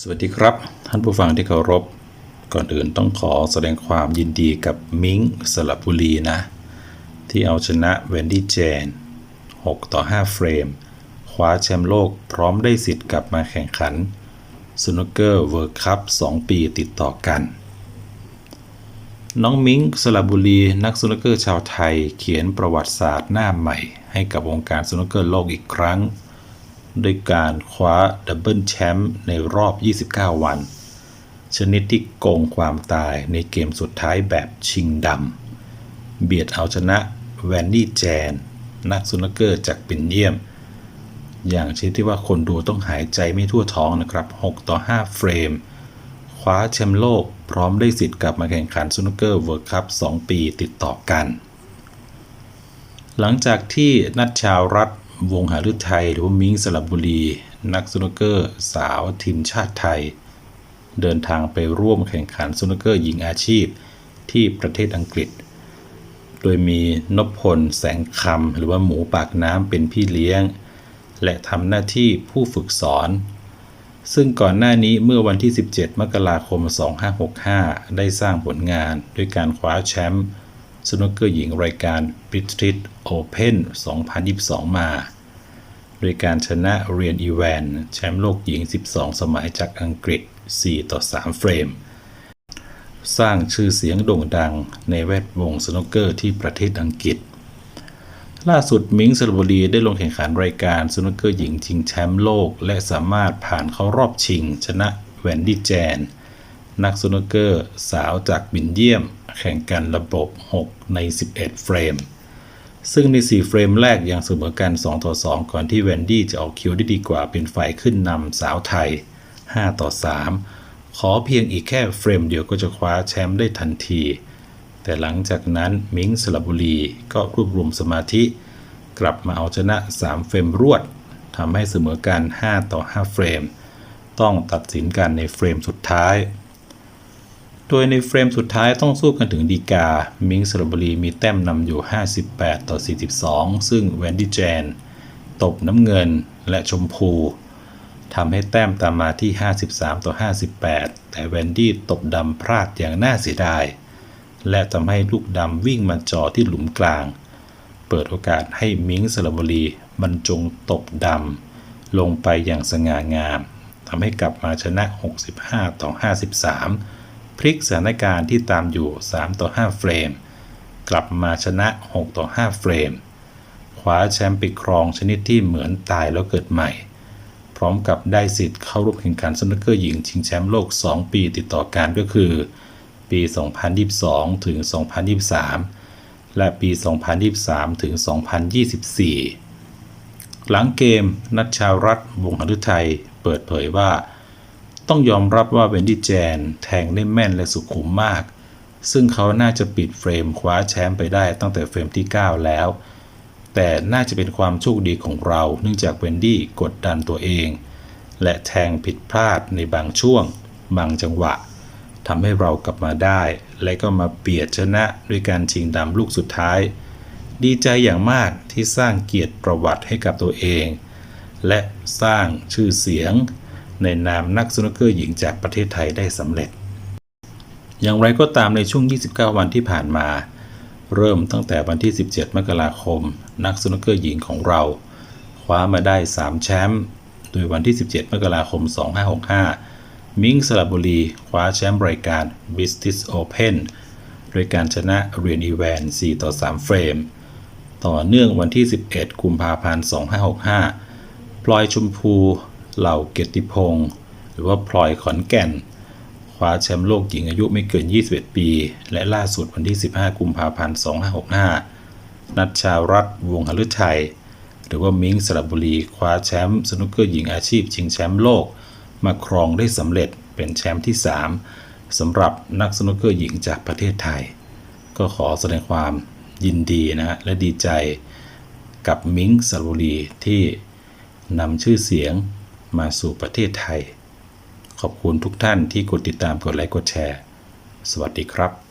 สวัสดีครับ ท่านผู้ฟังที่เคารพ ก่อนอื่นต้องขอแสดงความยินดีกับมิงสลับบุรีนะ ที่เอาชนะเวนดี้เจน 6 ต่อ 5 เฟรม คว้าแชมป์โลกพร้อมได้สิทธิ์กลับมาแข่งขันสนุกเกอร์เวิร์คัพ2 ปีติดต่อกัน น้องมิงสลับบุรี นักสนุกเกอร์ชาวไทย เขียนประวัติศาสตร์หน้าใหม่ ให้กับวงการสนุกเกอร์โลกอีกครั้ง ด้วยการคว้าดับเบิลแชมป์ในรอบ 29 วัน ชนิดที่โกงความตายในเกมสุดท้ายแบบชิงดำ เบียดเอาชนะแวนดี้แจน นักสนุกเกอร์จากปินเยี่ยม อย่างชนิดที่ว่าคนดูต้องหายใจไม่ทั่วท้องนะครับ 6 ต่อ 5 เฟรม คว้าแชมป์โลกพร้อมได้สิทธิ์กลับมาแข่งขันสนุกเกอร์เวิร์คัพ2ปีติดต่อกัน หลังจากที่นัดชาวรัฐ วงหาฤทัยหรือว่ามิงสลับบุรี นักสนุกเกอร์สาวทีมชาติไทย เดินทางไปร่วมแข่งขันสนุกเกอร์หญิงอาชีพที่ประเทศอังกฤษ โดยมีนพพลแสงคำหรือว่าหมูปากน้ำเป็นพี่เลี้ยง และทำหน้าที่ผู้ฝึกสอน ซึ่งก่อนหน้านี้เมื่อวันที่ 17 มกราคม 2565 ได้สร้างผลงานด้วยการคว้าแชมป์ สนุกเกอร์หญิงรายการ British Open 2022 มา โดยการชนะเรียนอีแวนแชมป์โลกหญิง 12 สมัยจากอังกฤษ 4 ต่อ 3 เฟรม สร้างชื่อเสียงโด่งดังในแวดวงสนุกเกอร์ที่ประเทศอังกฤษ ล่าสุดมิงสระบุรีได้ลงแข่งขันรายการสนุกเกอร์หญิงชิงแชมป์โลก และสามารถผ่านเข้ารอบชิง ชนะแวนดี้แจน นักสนุกเกอร์สาวจากบินเยียม แข่งกันระบบ 6 ใน 11 เฟรม ซึ่งใน 4 เฟรมแรกยังเสมอกัน 2 ต่อ 2 ก่อนที่แวนดี้จะออกคิวได้ดีกว่าเป็นฝ่ายขึ้นนำสาวไทย 5 ต่อ 3 ขอเพียงอีกแค่เฟรมเดียวก็จะคว้าแชมป์ได้ทันที แต่หลังจากนั้นมิงสระบุรีก็รวบรวมสมาธิ กลับมาเอาชนะ 3 เฟรมรวดทำให้เสมอกัน 5 ต่อ 5 เฟรม ต้องตัดสินกันในเฟรมสุดท้าย โดยในเฟรมสุดท้ายต้องสู้กันถึงดีกา มิงสระบุรีมีแต้มนำอยู่ 58 ต่อ 42 ซึ่งแวนดี้แจน ตบน้ำเงินและชมพูทำให้แต้มตามมาที่ 53 ต่อ 58 แต่แวนดี้ตบดำพลาดอย่างน่าเสียดาย และทำให้ลูกดำวิ่งมาจ่อที่หลุมกลาง เปิดโอกาสให้มิงสระบุรีบรรจงตบดำลงไปอย่างสง่างามทำให้กลับมาชนะ 65 ต่อ 53 ลิกสถานการณ์ที่ตามอยู่ 3 ต่อ 5 เฟรม กลับมาชนะ 6 ต่อ 5 เฟรมคว้าแชมป์ไปครองชนิดที่เหมือนตายแล้วเกิดใหม่ พร้อมกับได้สิทธิ์เข้าร่วมแข่งขันสนุกเกอร์หญิงชิงแชมป์โลก 2 ปีติดต่อกันก็คือ ปี 2022 ถึง 2023 และปี 2023 ถึง 2024 หลังเกมนัดชารัฐวงหฤทัยเปิดเผยว่า ต้องยอมรับว่าเวนดี้แจนแทงได้แม่นและสุขุมมาก ซึ่งเขาน่าจะปิดเฟรมคว้าแชมป์ไปได้ตั้งแต่เฟรมที่ 9 แล้ว แต่น่าจะเป็นความโชคดีของเรา เนื่องจากเวนดี้กดดันตัวเอง และแทงผิดพลาดในบางช่วง บางจังหวะทำให้เรากลับมาได้ และก็มาเบียดชนะด้วยการชิงดำลูกสุดท้าย ดีใจอย่างมากที่สร้างเกียรติประวัติให้กับตัวเอง และสร้างชื่อเสียง ในนามนักสนุกเกอร์หญิงจากประเทศไทยได้สำเร็จ อย่างไรก็ตามในช่วง 29 วันที่ผ่านมา เริ่มตั้งแต่วันที่ 17 มกราคม นักสนุกเกอร์หญิงของเรา คว้ามาได้ 3 แชมป์โดยวันที่ 17 มกราคม 2565 มิงสระบุรี คว้าแชมป์รายการ British Open โดยการชนะเรียนอีแวน 4 ต่อ 3 เฟรม ต่อเนื่องวันที่ 11 กุมภาพันธ์ 2565 พลอยชมพู เหล่าเกียรติพงศ์หรือว่าพลอยขอนแก่น คว้าแชมป์โลกหญิงอายุไม่เกิน 21 ปี และล่าสุดวันที่ 15 กุมภาพันธ์ 2565 นัดชารัฐวงหฤทัย หรือว่ามิงสระบุรีคว้าแชมป์สนุกเกอร์หญิงอาชีพชิงแชมป์โลก มาครองได้สำเร็จเป็นแชมป์ที่ 3สำหรับนักสนุกเกอร์หญิงจากประเทศไทย ก็ขอแสดงความยินดีนะฮะและดีใจกับมิงสระบุรีที่นำชื่อเสียง มาสู่ประเทศไทย ขอบคุณทุกท่านที่กดติดตามกดไลค์กดแชร์ สวัสดีครับ